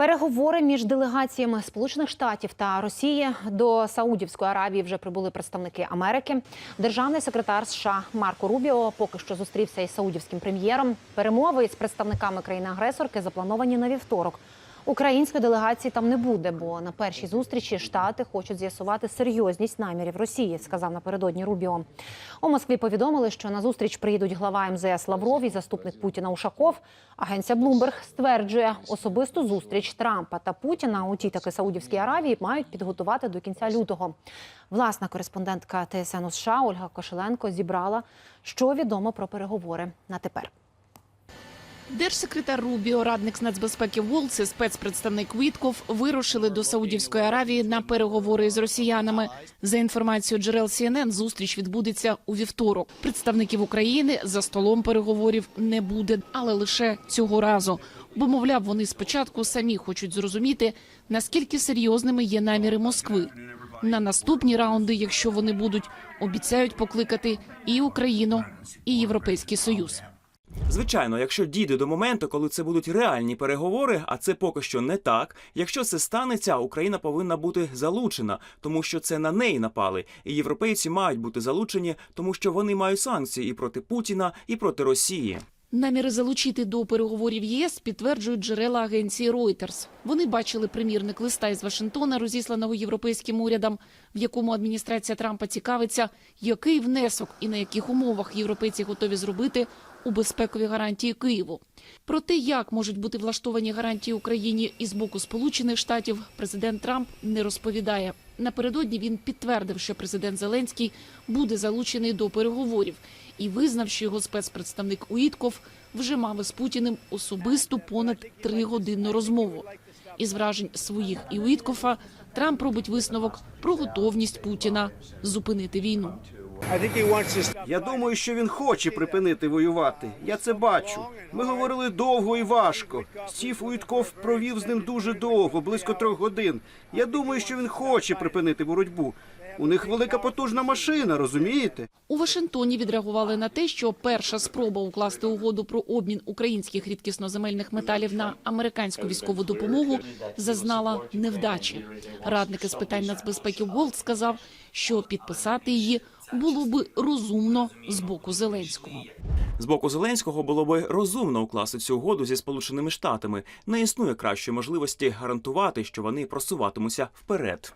Переговори між делегаціями Сполучених Штатів та Росії до Саудівської Аравії вже прибули представники Америки. Державний секретар США Марко Рубіо поки що зустрівся із саудівським прем'єром. Перемови із представниками країни-агресорки заплановані на вівторок. Української делегації там не буде, бо на першій зустрічі штати хочуть з'ясувати серйозність намірів Росії, сказав напередодні Рубіо. У Москві повідомили, що на зустріч приїдуть глава МЗС Лавров і заступник Путіна Ушаков. Агенція Bloomberg стверджує, особисту зустріч Трампа та Путіна у тій таки Саудівській Аравії мають підготувати до кінця лютого. Власна кореспондентка ТСН у США Ольга Кошеленко зібрала, що відомо про переговори на тепер. Держсекретар Рубіо, радник з нацбезпеки Волц і спецпредставник Вітков вирушили до Саудівської Аравії на переговори з росіянами. За інформацією джерел CNN, зустріч відбудеться у вівторок. Представників України за столом переговорів не буде, але лише цього разу. Бо, мовляв, вони спочатку самі хочуть зрозуміти, наскільки серйозними є наміри Москви. На наступні раунди, якщо вони будуть, обіцяють покликати і Україну, і Європейський Союз. Звичайно, якщо дійде до моменту, коли це будуть реальні переговори, а це поки що не так. Якщо це станеться, Україна повинна бути залучена, тому що це на неї напали. І європейці мають бути залучені, тому що вони мають санкції і проти Путіна, і проти Росії. Наміри залучити до переговорів ЄС підтверджують джерела агенції Reuters. Вони бачили примірник листа із Вашингтона, розісланого європейським урядам, в якому адміністрація Трампа цікавиться, який внесок і на яких умовах європейці готові зробити у безпекові гарантії Києву. Про те, як можуть бути влаштовані гарантії Україні із боку Сполучених Штатів, президент Трамп не розповідає. Напередодні він підтвердив, що президент Зеленський буде залучений до переговорів і визнав, що його спецпредставник Уітков вже мав із Путіним особисту понад тригодинну розмову. Із вражень своїх і Уіткофа Трамп робить висновок про готовність Путіна зупинити війну. Я думаю, що він хоче припинити воювати. Я це бачу. Ми говорили довго і важко. Стів Уітков провів з ним дуже довго, близько трьох годин. Я думаю, що він хоче припинити боротьбу. У них велика потужна машина, розумієте? У Вашингтоні відреагували на те, що перша спроба укласти угоду про обмін українських рідкісноземельних металів на американську військову допомогу зазнала невдачі. Радник із питань нацбезпеки Волт сказав, що підписати її було би розумно з боку Зеленського. З боку Зеленського було би розумно укласти цю угоду зі Сполученими Штатами. Не існує кращої можливості гарантувати, що вони просуватимуться вперед.